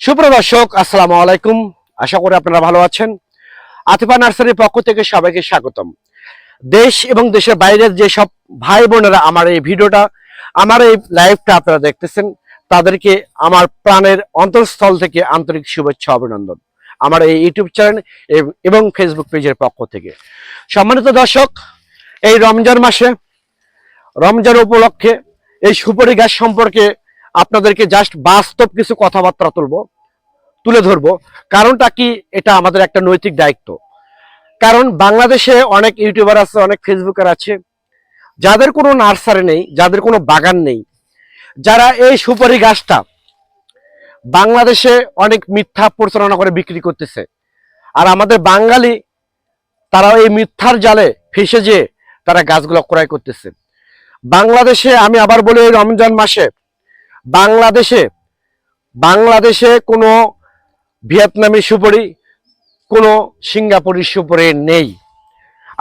সুপ্রদর্শক আসসালামু আলাইকুম। আশা করি আপনারা ভালো আছেন। আতিফা নার্সারির পক্ষ থেকে সবাইকে স্বাগতম। দেশ এবং দেশের বাইরের যেসব ভাই বোনেরা আমার এই ভিডিওটা, আমার এই লাইভটা আপনারা দেখতেছেন, তাদেরকে আমার প্রাণের অন্তঃস্থল থেকে আন্তরিক শুভেচ্ছা, অভিনন্দন। আমার এই ইউটিউব চ্যানেল এবং ফেসবুক পেজের পক্ষ থেকে। সম্মানিত দর্শক, এই রমজান মাসে, রমজান উপলক্ষে এই সুপারি গাছ সম্পর্কে আপনাদেরকে জাস্ট বাস্তব কিছু কথাবার্তা তুলবো, তুলে ধরবো। কারণটা কি? এটা আমাদের একটা নৈতিক দায়িত্ব। কারণ বাংলাদেশে অনেক ইউটিউবার আছে, অনেক ফেসবুকার আছে, যাদের কোনো নার্সারি নেই, যাদের কোনো বাগান নেই। যারা এই সুপারি গাছটা বাংলাদেশে অনেক মিথ্যা প্রচারণা করে বিক্রি করতেছে। আর আমাদের বাঙালি তারা এই মিথ্যার জালে ফেসে যেয়ে তারা গাছগুলো ক্রয় করতেছে। বাংলাদেশে আমি আবার বলি রমজান মাসে বাংলাদেশে বাংলাদেশে কোনো ভিয়েতনামি সুপারি, কোনো সিঙ্গাপুরি সুপারি নেই।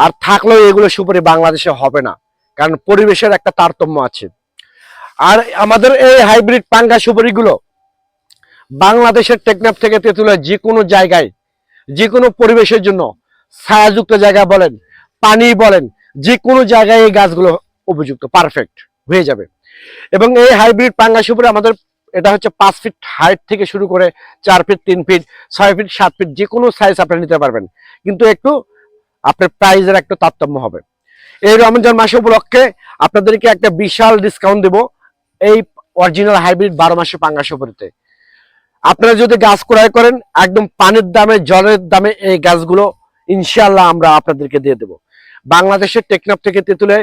আর থাকলেও এগুলো সুপারি বাংলাদেশে হবে না, কারণ পরিবেশের একটা তারতম্য আছে। আর আমাদের এই হাইব্রিড পাঙ্গা সুপারিগুলো বাংলাদেশের টেকনাফ থেকে তেঁতুলিয়া যে কোনো জায়গায়, যে কোনো পরিবেশের জন্য ছায়াযুক্ত জায়গা বলেন, পানি বলেন, যে কোনো জায়গায় এই গাছগুলো উপযুক্ত পারফেক্ট হয়ে যাবে। এবং এই হাইব্রিড পাঙ্গা উপরে আমাদের এটা হচ্ছে পাঁচ ফিট হাইট থেকে শুরু করে চার ফিট তিন ফিট ছয় ফিট সাত ফিট যে কোনো সাইজ আপনি নিতে পারবেন। কিন্তু একটু আপনার প্রাইজের একটা তারতম্য হবে। এই রমজান মাসে উপলক্ষে আপনাদেরকে একটা বিশাল ডিসকাউন্ট দেব এই অরিজিনাল হাইব্রিড বারো মাসে পাঙ্গা সুপারিতে আপনারা যদি গাছ ক্রয় করেন, একদম পানির দামে, জলের দামে এই গাছগুলো ইনশাল্লাহ আমরা আপনাদেরকে দিয়ে দেব। বাংলাদেশের টেকনাফ থেকে তেঁতুলে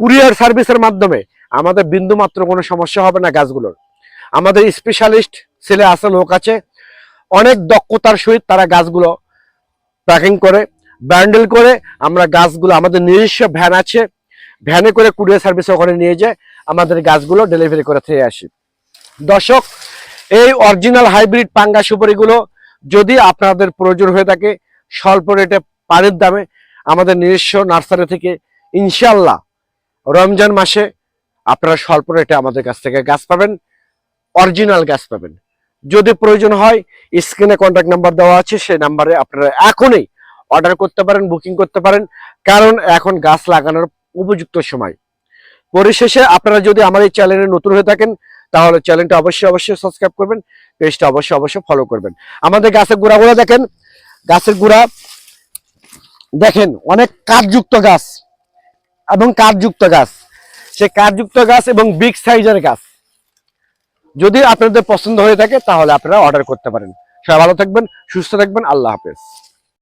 কুরিয়ার সার্ভিসের মাধ্যমে আমাদের বিন্দু মাত্র কোনো সমস্যা হবে না গাছগুলোর। আমাদের স্পেশালিস্ট ছেলে আছে, লোক আছে, অনেক দক্ষতার সহিত তারা গাছগুলো প্যাকিং করে ব্যান্ডেল করে আমরা গাছগুলো, আমাদের নিজস্ব ভ্যান আছে ভ্যানে করে কুরিয়ার সার্ভিস ওখানে নিয়ে যায় আমাদের গাছগুলো ডেলিভারি করে থেকে আসি। দর্শক, এই অরিজিনাল হাইব্রিড পাঙ্গা সুপারিগুলো যদি আপনাদের প্রয়োজন হয়ে থাকে, স্বল্প রেটে পানির দামে আমাদের নিজস্ব নার্সারি থেকে ইনশাল্লাহ রমজান মাসে আপনারা স্বল্প রেটে আমাদের কাছ থেকে গাছ পাবেন অরিজিনাল গাছ পাবেন। যদি প্রয়োজন হয় স্ক্রিনে কন্ট্যাক্ট নাম্বার দেওয়া আছে সেই নাম্বারে আপনারা এখনই অর্ডার করতে পারেন বুকিং করতে পারেন। কারণ এখন গাছ লাগানোর উপযুক্ত সময়। পরিশেষে আপনারা যদি আমার এই চ্যানেলে নতুন হয়ে থাকেন, তাহলে চ্যানেলটা অবশ্যই অবশ্যই সাবস্ক্রাইব করবেন পেজটা অবশ্যই অবশ্যই ফলো করবেন। আমাদের গাছের গুড়াগুলো দেখেন, গাছের গুড়া দেখেন, অনেক কাঠযুক্ত গাছ এবং কাঠযুক্ত গাছ। সে কাঠযুক্ত গাছ এবং বিগ সাইজের গাছ। যদি আপনাদের পছন্দ হয়ে থাকে, তাহলে আপনারা অর্ডার করতে পারেন। সবাই ভালো থাকবেন, সুস্থ থাকবেন, আল্লাহ হাফেজ।